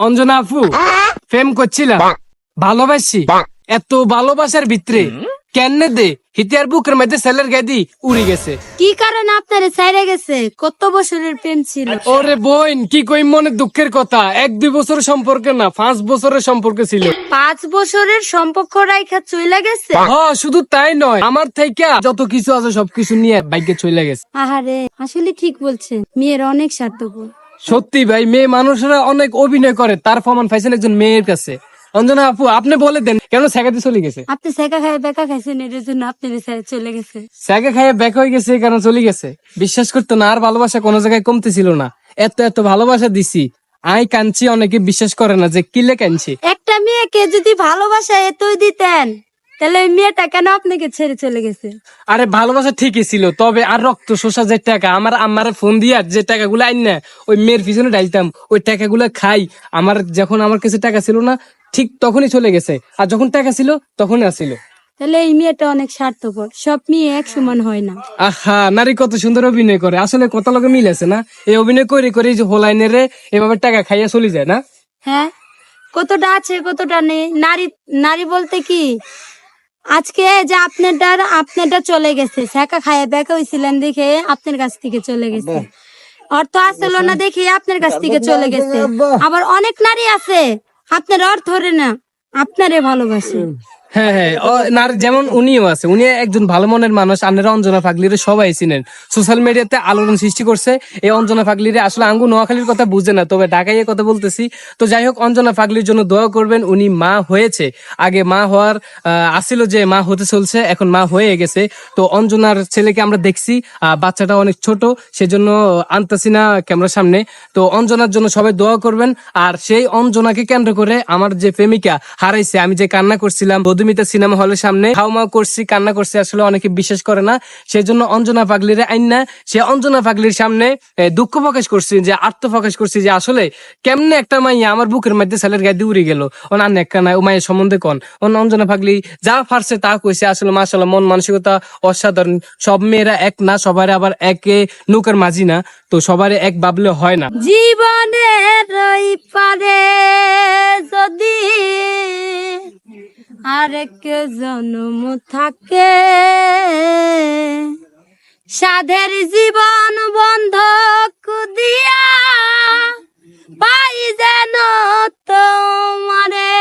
অঞ্জনা আপু প্রেম করছিলাম। ভালোবাসি। এত ভালোবাসার ভিতরে কেন দে? হিতিয়ার বুকের মধ্যে সেলের গাদি উড়ে গেছে। কি কারণে আপনারে ছাইরে গেছে? কত বছরের প্রেম ছিল? ওরে বোন কি কই মনে দুঃখের কথা? এক দুই বছরের সম্পর্কে না পাঁচ বছরের সম্পর্কে ছিল। পাঁচ বছরের সম্পর্ক রাইখা চইলা গেছে? হ্যাঁ শুধু তাই নয় আমার থেকে যত কিছু আছে সবকিছু নিয়ে বাইকে চলে গেছে। আহারে আসলে ঠিক বলছেন মেয়ের অনেক স্বার্থপর। সত্যি ভাই মেয়ে মানুষরা অনেক অভিনয় করে তার প্রমাণ পাইছেন একজন মেয়ের কাছে। অঞ্জনা আপু আপনি বলে দেন কেন স্যাগাতে চলে গেছে? আপনি সেকা খায় বেকা খাইছেন এর জন্য আপনার ছেড়ে চলে গেছে। স্যাগে খাইয়ে ব্যাক হয়ে গেছে কারণ চলে গেছে। বিশ্বাস করতো না আর ভালোবাসা কোনো জায়গায় কমতে ছিল না। এত এত ভালোবাসা দিছি। আই কাঞ্চি অনেকে বিশ্বাস করে না যে কিলে কাঞ্চি একটা মেয়েকে যদি ভালোবাসা এতই দিতেন তাহলে ওই মেয়েটা কেন আপনাকে ছেড়ে চলে গেছে? আরে ভালোবাসা ঠিকই ছিল তবে আর রক্ত শোষা যে টাকা আমার আমার ফোন দিয়া যে টাকাগুলো আইন না ওই মেয়ের পিছনে ডালতাম ওই টাকাগুলো খাই। আমার যখন আমার কাছে টাকা ছিল না ঠিক তখনই চলে গেছে আর যখন টাকা ছিল তখনই আসছিল তাহলে এই মেয়েটা অনেক স্বার্থপর সব মেয়ে এক সমান হয় না। আহা নারী কত সুন্দর অভিনয় করে আসলে কত লোকে মিল আছে না? এই অভিনয় করে করে যে হোলাইনের এভাবে টাকা খাইয়া চলে যায় না? হ্যাঁ কতটা আছে কতটা নেই? নারী নারী বলতে কি? আজকে যে আপনারটার আপনারটা চলে গেছে শেখা খায় দেখা হয়েছিলেন দেখে আপনার কাছ থেকে চলে গেছে। অর্থ আসলো না দেখে আপনার কাছ থেকে চলে গেছে। আবার অনেক নারী আছে আপনার অর্থ না আপনারে ভালোবাসে। হ্যাঁ হ্যাঁ। যেমন উনিও আছে উনি একজন ভালো মনের মানুষ অঞ্জনা সবাই চিনেন। সোশ্যাল মিডিয়াতে আলোড়ন সৃষ্টি করছে এই অঞ্জনা আসলে আঙ্গু নোয়াখালীর কথা বুঝে না তবে কথা বলতেছি। তো যাই হোক অঞ্জনা ফাগলির জন্য দোয়া করবেন উনি মা হয়েছে। আগে মা হওয়ার আহ, আসছিল যে মা হতে চলছে এখন মা হয়ে গেছে। তো অঞ্জনার ছেলেকে আমরা দেখছি বাচ্চাটা অনেক ছোট সেজন্য আনতাছি না ক্যামেরার সামনে। তো অঞ্জনার জন্য সবাই দোয়া করবেন আর সেই অঞ্জনাকে কেন্দ্র করে আমার যে প্রেমিকা হারাইছে আমি যে কান্না করছিলাম মধুমিতা সিনেমা হলের সামনে হাউমা করছি, কান্না করছি, আসলে অনেকে বিশ্বাস করে না। সেই জন্য অঞ্জনা পাগলির আইন, সে অঞ্জনা পাগলির সামনে দুঃখ প্রকাশ করছি, যে আত্ম প্রকাশ করছি, যে আসলে কেমনে একটা মাইয়া আমার বুকের মধ্যে ছেলের গায়ে উড়ে গেল। ও না একটা নাই, ও মায়ের সম্বন্ধে কন। ও অঞ্জনা পাগলি যা ফারছে তা কইছে, আসলে মাসাল্লাহ মন মানসিকতা অসাধারণ। সব মেয়েরা এক না, সবার আবার একে নৌকার মাঝি না। তো সবার এক ভাবলে হয় না। জীবনের পারে যদি আরেক জন্ম থাকে। সাধের জীবন বন্ধক দিয়া পাই যেন তোমারে।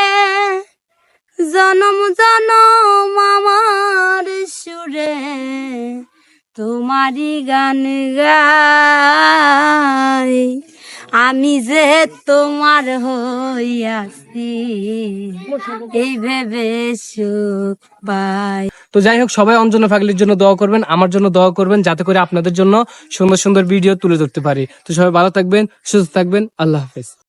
জনম জনম আমার সুরে তোমারই গান গাই। আমি যে তোমার হইয়াছি, এই ভেবে সুখ পাই। তো যাই হোক, সবাই অঞ্জনা ফাগলির জন্য দোয়া করবেন, আমার জন্য দোয়া করবেন, যাতে করে আপনাদের জন্য সুন্দর সুন্দর ভিডিও তুলে ধরতে পারি। তো সবাই ভালো থাকবেন, সুস্থ থাকবেন, আল্লাহ হাফেজ।